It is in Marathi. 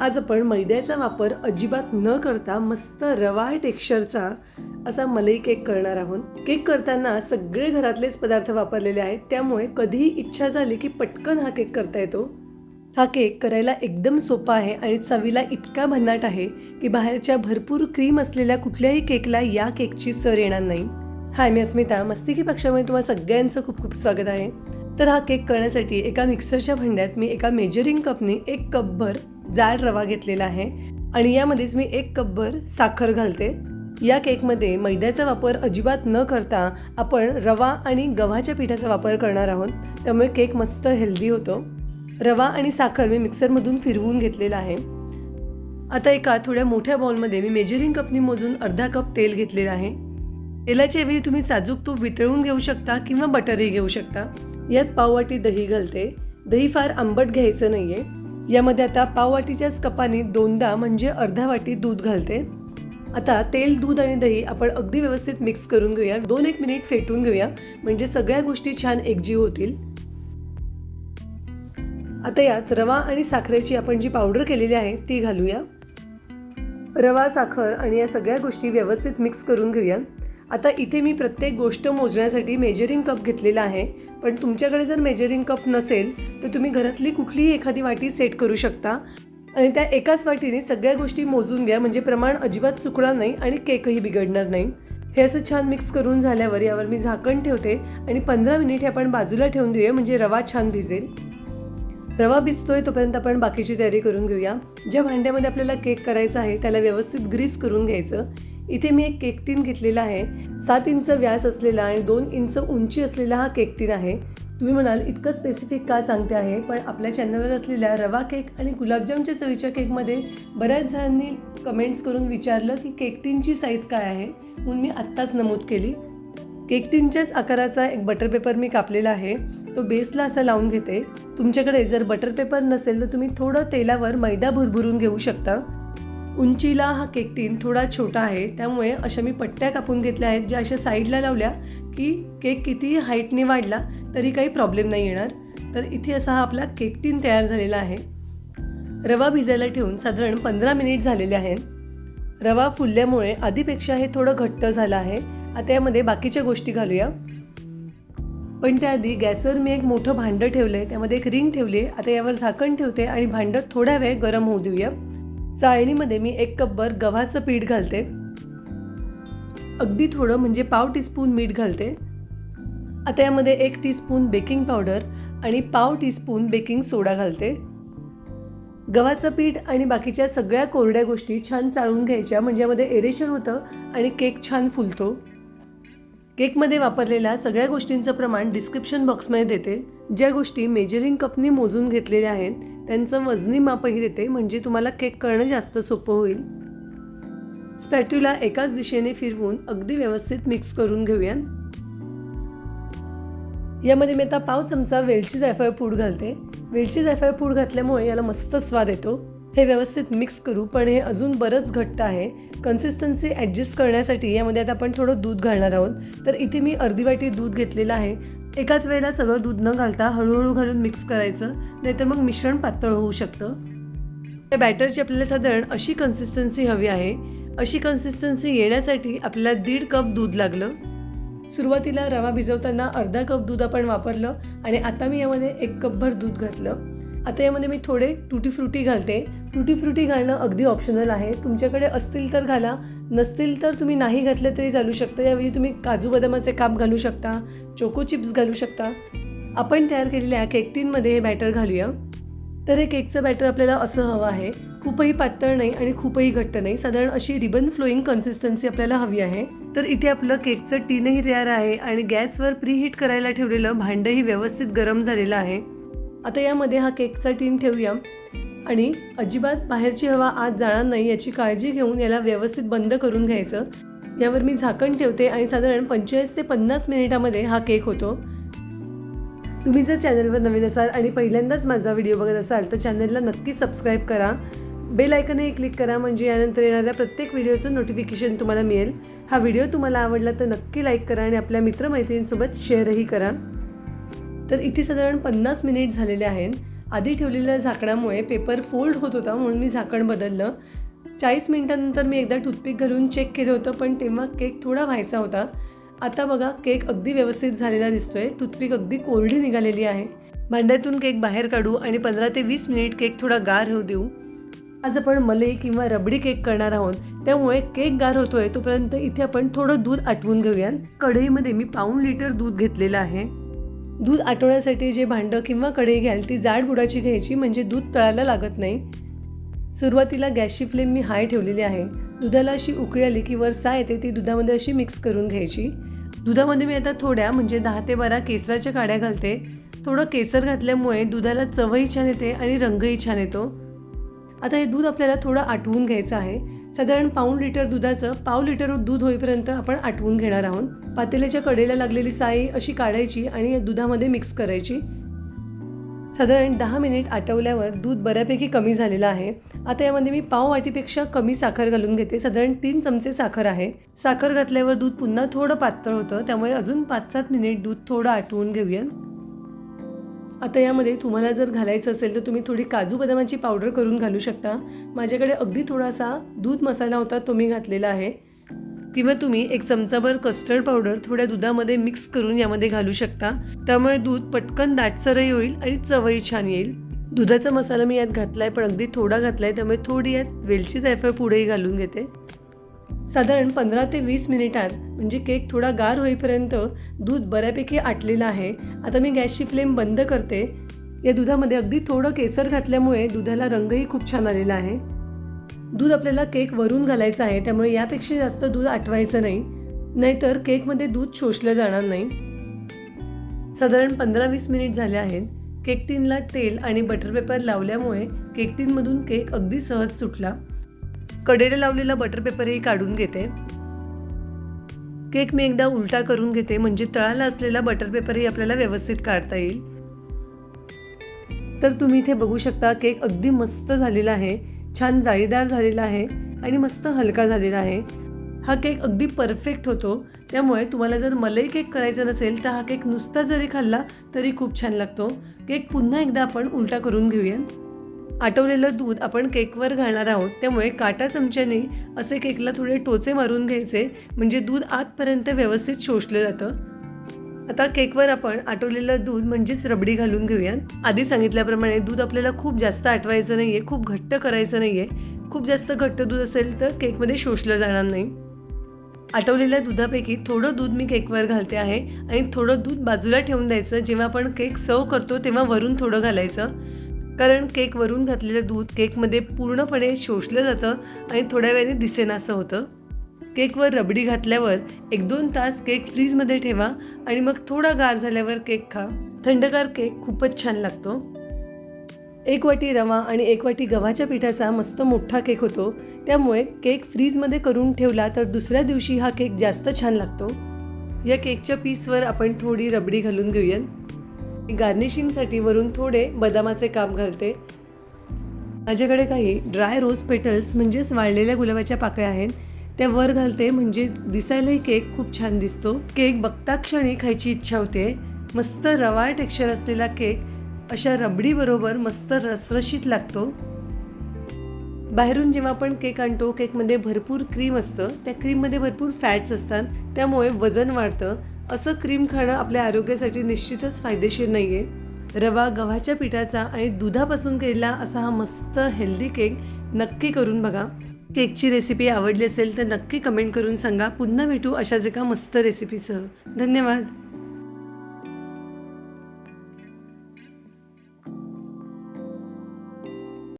आज आपण मैद्याचा वापर अजिबात न करता मस्त रवा टेक्स्चरचा असा मलई केक करणार आहोत. केक करताना सगळे घरातलेच पदार्थ वापरलेले आहेत. त्यामुळे कधीही इच्छा झाली की पटकन हा केक करता येतो. हा केक करायला एकदम सोपा आहे आणि चवीला इतका भन्नाट आहे की बाहेरच्या भरपूर क्रीम असलेल्या कुठल्याही केकला या केकची सर येणार नाही. हाय मी अस्मिता. मस्तिकी पक्षामध्ये तुम्हाला सगळ्यांचं खूप खूप स्वागत आहे. तर हा केक करण्यासाठी एका मिक्सरच्या भांड्यात मी एका मेजरिंग कपने एक कपभर जाड रवा घेतलेला आहे आणि यामध्येच मी एक कपभर साखर घालते. या केकमध्ये मैद्याचा वापर अजिबात न करता आपण रवा आणि गव्हाच्या पिठाचा वापर करणार आहोत. त्यामुळे केक मस्त हेल्दी होतो. रवा आणि साखर मी मिक्सरमधून फिरवून घेतलेला आहे. आता एका थोड्या मोठ्या बाउलमध्ये मी मेजरिंग कपनी मोजून अर्धा कप तेल घेतलेलं आहे. तेलाच्या ऐवजी तुम्ही साजूक तूप वितळून घेऊ शकता किंवा बटरही घेऊ शकता. यात पाववाटी दही घालते. दही फार आंबट घ्यायचं नाही आहे यामध्ये आता पाववाटीच्याच कपाने दोनदा म्हणजे अर्धा वाटी दूध घालते. आता तेल दूध आणि दही आपण अगदी व्यवस्थित मिक्स करून घेऊया. दोन एक मिनिट फेटून घेऊया. म्हणजे सगळ्या गोष्टी छान एकजीव होतील. आता यात रवा आणि साखरेची आपण जी पावडर केलेली आहे ती घालूया. रवा साखर आणि या सगळ्या गोष्टी व्यवस्थित मिक्स करून घेऊया. आता इथे मी प्रत्येक गोष्ट मोजण्यासाठी मेजरिंग कप घेतलेला आहे. पण तुमच्याकडे जर मेजरिंग कप नसेल तर तुम्ही घरातली कुठलीही एखादी वाटी सेट करू शकता. आणि त्या एकाच वाटीने सगळ्या गोष्टी मोजून घ्या म्हणजे प्रमाण अजिबात चुकणार नाही आणि केकही बिघडणार नाही. हे असं छान मिक्स करून झाल्यावर यावर मी झाकण ठेवते आणि पंधरा मिनिट हे आपण बाजूला ठेवून देऊया म्हणजे रवा छान भिजेल. रवा भिजतोय तोपर्यंत आपण बाकीची तयारी करून घेऊया. ज्या भांड्यामध्ये आपल्याला केक करायचा आहे त्याला व्यवस्थित ग्रीस करून घ्यायचं. इथे मी एक केक टीन घेतलेला आहे. सात इंच व्यास असलेला आणि दोन इंच उंची असलेला हा केकटीन आहे. तुम्ही म्हणाल इतकं स्पेसिफिक का सांगते आहे पण आपल्या चॅनलवर असलेल्या रवा केक आणि गुलाबजामच्या चवीच्या केकमध्ये बऱ्याच जणांनी कमेंट्स करून विचारलं की केकटीनची साईज काय आहे म्हणून मी आत्ताच नमूद केली. केकटीनच्याच आकाराचा एक बटर पेपर मी कापलेला आहे. तो बेसला असा लावून घेते. तुमच्याकडे जर बटर पेपर नसेल तर तुम्ही थोडं तेलावर मैदा भुरभुरून घेऊ शकता. उंचीला हा केक टीन थोडा छोटा आहे. त्यामुळे अशा मी पट्ट्या कापून घेतल्या आहेत ज्या अशा साईडला लावल्या की केक कितीही हाईटने वाढला तरी काही प्रॉब्लेम नाही येणार. तर इथे असा हा आपला केक टीन तयार झालेला आहे. रवा भिजायला ठेवून साधारण पंधरा मिनिट झालेले आहेत. रवा फुलल्यामुळे आधीपेक्षा हे थोडं घट्ट झालं आहे. आता यामध्ये बाकीच्या गोष्टी घालूया. पण त्याआधी गॅसवर मी एक मोठं भांडं ठेवलं आहे त्यामध्ये एक रिंग ठेवली आहे. आता यावर झाकण ठेवते आणि भांडं थोड्या वेळ गरम होऊ देऊया. चाळणीमध्ये मी एक कपभर गव्हाचं पीठ घालते. अगदी थोडं म्हणजे पाव टीस्पून मीठ घालते. आता यामध्ये एक टीस्पून बेकिंग पावडर आणि पाव टीस्पून बेकिंग सोडा घालते. गव्हाचं पीठ आणि बाकीच्या सगळ्या कोरड्या गोष्टी छान चाळून घ्यायच्या म्हणजे यामध्ये एरेशन होतं आणि केक छान फुलतो. केकमध्ये वापरलेल्या सगळ्या गोष्टींचं प्रमाण डिस्क्रिप्शन बॉक्समध्ये देते. ज्या गोष्टी मेजरिंग कपने मोजून घेतलेल्या आहेत त्यांचं वजनी मापही देते म्हणजे तुम्हाला केक करणं जास्त सोपं होईल. स्पॅट्यूला एकाच दिशेने फिरवून अगदी व्यवस्थित मिक्स करून घेऊया यामध्ये मी आता पाव चमचा वेलची जायफळ पूड घालते. वेलची जायफळ पूड घातल्यामुळे याला मस्त स्वाद येतो. हे व्यवस्थित मिक्स करू पण हे अजून बरंच घट्ट आहे. कन्सिस्टन्सी ॲडजस्ट करण्यासाठी यामध्ये आता आपण थोडं दूध घालणार आहोत. तर इथे मी अर्धी वाटी दूध घेतलेलं आहे. एकाच वेळेला सगळं दूध न घालता हळूहळू घालून मिक्स करायचं नाहीतर मग मिश्रण पातळ होऊ शकतं. त्या बॅटरची आपल्याला साधारण अशी कन्सिस्टन्सी हवी आहे. अशी कन्सिस्टन्सी येण्यासाठी आपल्याला दीड कप दूध लागलं. सुरुवातीला रवा भिजवताना अर्धा कप दूध आपण वापरलं आणि आता मी यामध्ये एक कपभर दूध घातलं. आता यामध्ये मी थोडे टुटी फ्रुटी घालते. टुटी फ्रुटी घालणं अगदी ऑप्शनल आहे. तुमच्याकडे असतील तर घाला. नसतील तर तुम्ही नाही घातलं तरी चालू शकतं. यावेळी तुम्ही काजू बदामाचे काप घालू शकता चोको चिप्स घालू शकता. आपण तयार केलेल्या केक टीनमध्ये हे बॅटर घालूया. तर हे केकचं बॅटर आपल्याला असं हवं आहे. खूपही पातळ नाही आणि खूपही घट्ट नाही. साधारण अशी रिबन फ्लोईंग कन्सिस्टन्सी आपल्याला हवी आहे. तर इथे आपलं केकचं टीनही तयार आहे आणि गॅसवर प्रीहीट करायला ठेवलेलं भांडंही व्यवस्थित गरम झालेलं आहे. आता यामध्ये हा केकचा टीन ठेवूया. आणि अजिबात बाहेरची हवा आत जाणार नाही याची काळजी घेऊन याला व्यवस्थित बंद करून घ्यायचं. यावर मी झाकण ठेवते आणि साधारण पंचेचाळीस ते पन्नास मिनिटामध्ये हा केक होतो. तुम्ही जर चॅनलवर नवीन असाल आणि पहिल्यांदाच माझा व्हिडिओ बघत असाल तर चॅनलला नक्की सबस्क्राईब करा. बेल आयकनही क्लिक करा म्हणजे यानंतर येणाऱ्या प्रत्येक व्हिडिओचं नोटिफिकेशन तुम्हाला मिळेल. हा व्हिडिओ तुम्हाला आवडला तर नक्की लाईक करा आणि आपल्या मित्रमैत्रिणींसोबत शेअरही करा. तर इथे साधारण पन्नास मिनिट झालेले आहेत. आधी ठेवलेल्या झाकणामुळे पेपर फोल्ड होत होता म्हणून मी झाकण बदललं. चाळीस मिनटानंतर मी एकदा टूथपिक घालून चेक केलं होतं पण तेव्हा केक थोडा व्हायचा होता. आता बघा केक अगदी व्यवस्थित झालेला दिसतोय. टूथपिक अगदी कोरडी निघालेली आहे. भांड्यातून केक बाहेर काढू आणि पंधरा ते वीस मिनिट केक थोडा गार होऊ देऊ. आज आपण मलई किंवा रबडी केक करणार आहोत. त्यामुळे केक गार होतोय तोपर्यंत इथे आपण थोडं दूध आटवून घेऊया कढईमध्ये मी पाऊण लिटर दूध घेतलेलं आहे. दूध आटवण्यासाठी जे भांडं किंवा कढई घ्याल ती जाड बुडाची घ्यायची म्हणजे दूध तळायला लागत नाही. सुरुवातीला गॅसची फ्लेम मी हाय ठेवलेली आहे. दुधाला अशी उकळी आली की वर सा येते ती दुधामध्ये अशी मिक्स करून घ्यायची. दुधामध्ये मी आता थोड्या म्हणजे दहा ते बारा केसराच्या काड्या घालते. थोडं केसर घातल्यामुळे दुधाला चवही छान येते आणि रंगही छान येतो. आता हे दूध आपल्याला थोडं आटवून घ्यायचं आहे. साधारण पाऊण लिटर दुधाचं पाव लिटर दूध होईपर्यंत आपण आटवून घेणार आहोत. पातेल्याच्या कडेला लागलेली साई अशी काढायची आणि दुधामध्ये मिक्स करायची. साधारण दहा मिनिट आटवल्यावर दूध बऱ्यापैकी कमी झालेलं आहे. आता यामध्ये मी पाव वाटीपेक्षा कमी साखर घालून घेते. साधारण तीन चमचे साखर आहे. साखर घातल्यावर दूध पुन्हा थोडं पातळ होतं. त्यामुळे अजून पाच सात मिनिट दूध थोडं आटवून घेऊया आता यामध्ये तुम्हाला जर घालायचं असेल तर तुम्ही थोडी काजू बदामाची पावडर करून घालू शकता. माझ्याकडे अगदी थोडासा दूध मसाला होता तो मी घातलेला आहे. किंवा तुम्ही एक चमचाभर कस्टर्ड पावडर थोड्या दुधामध्ये मिक्स करून यामध्ये घालू शकता. त्यामुळे दूध पटकन दाटसरही होईल आणि चवही छान येईल. दुधाचा मसाला मी यात घातला आहे पण अगदी थोडा घातला आहे त्यामुळे थोडी यात वेलची जायफळ पुढेही घालून घेते. साधारण पंधरा ते वीस मिनिटात म्हणजे केक थोडा गार होईपर्यंत दूध बऱ्यापैकी आटलेलं आहे. आता मी गॅसची फ्लेम बंद करते. या दुधामध्ये अगदी थोडं केसर घातल्यामुळे दुधाला रंगही खूप छान आलेला आहे. दूध आपल्याला केक वरून घालायचं आहे त्यामुळे यापेक्षा जास्त दूध आटवायचं नाही. नाहीतर केकमध्ये दूध शोषलं जाणार नाही. साधारण पंधरा वीस मिनिट झाले आहेत. केक टीनला तेल आणि बटर पेपर लावल्यामुळे केक टीनमधून केक अगदी सहज सुटला. कडेला लावलेला बटर पेपरही काढून घेते. केक मी एकदा उलटा करून घेते म्हणजे तळाला असलेला बटर पेपरही आपल्याला व्यवस्थित काढता येईल. तर तुम्ही इथे बघू शकता केक अगदी मस्त झालेला आहे छान जाळीदार झालेला आहे आणि मस्त हलका झालेला आहे. हा केक अगदी परफेक्ट होतो त्यामुळे तुम्हाला जर मलई केक करायचा नसेल तर हा केक नुसता जरी खाल्ला तरी खूप छान लागतो. केक पुन्हा एकदा आपण उलटा करून घेऊया. आटवलेलं दूध आपण केकवर घालणार आहोत त्यामुळे काटा चमच्याने असे केकला थोडे टोचे मारून घ्यायचे म्हणजे दूध आतपर्यंत व्यवस्थित शोषलं जातं. आता केकवर आपण आटवलेलं दूध म्हणजेच रबडी घालून घेऊयात. आधी सांगितल्याप्रमाणे दूध आपल्याला खूप जास्त आटवायचं नाही आहे खूप घट्ट करायचं नाही आहे खूप जास्त घट्ट दूध असेल तर केकमध्ये शोषलं जाणार नाही. आटवलेल्या दुधापैकी थोडं दूध मी केकवर घालते आहे आणि थोडं दूध बाजूला ठेवून द्यायचं जेव्हा आपण केक सर्व करतो तेव्हा वरून थोडं घालायचं. कारण केक वरून घातलेलं दूध केकमध्ये पूर्णपणे शोषलं जातं आणि थोड्या वेळाने दिसेनासं होतं. केकवर रबडी घातल्यावर एक दोन तास केक फ्रीजमध्ये ठेवा आणि मग थोडा गार झाल्यावर केक खा. थंडगार केक खूपच छान लागतो. एक वाटी रवा आणि एक वाटी गव्हाच्या पिठाचा मस्त मोठा केक होतो. त्यामुळे केक फ्रीजमध्ये करून ठेवला तर दुसऱ्या दिवशी हा केक जास्त छान लागतो. या केकच्या पीसवर आपण थोडी रबडी घालून घेऊयात. गार्निशिंगसाठी वरून थोडे बदामाचे काम घालते. माझ्याकडे काही ड्राय रोज पेटल्स म्हणजेच वाळलेल्या गुलाबाच्या पाकळ्या आहेत. त्या वर घालते म्हणजे दिसायलाही केक खूप छान दिसतो. केक बघता क्षणी खायची इच्छा होते. मस्त रवाळ टेक्स्चर असलेला केक अशा रबडीबरोबर मस्त रसरशीत लागतो. बाहेरून जेव्हा आपण केक आणतो केकमध्ये भरपूर क्रीम असतं. त्या क्रीममध्ये भरपूर फॅट्स असतात. त्यामुळे वजन वाढतं. असं क्रीम खाणं आपल्या आरोग्यासाठी निश्चितच फायदेशीर नाही आहे रवा गव्हाच्या पिठाचा आणि दुधापासून केलेला असा हा मस्त हेल्दी केक नक्की करून बघा. केकची रेसिपी आवडली असेल तर नक्की कमेंट करून सांगा. पुन्हा भेटू अशाच एका मस्त रेसिपीसह धन्यवाद.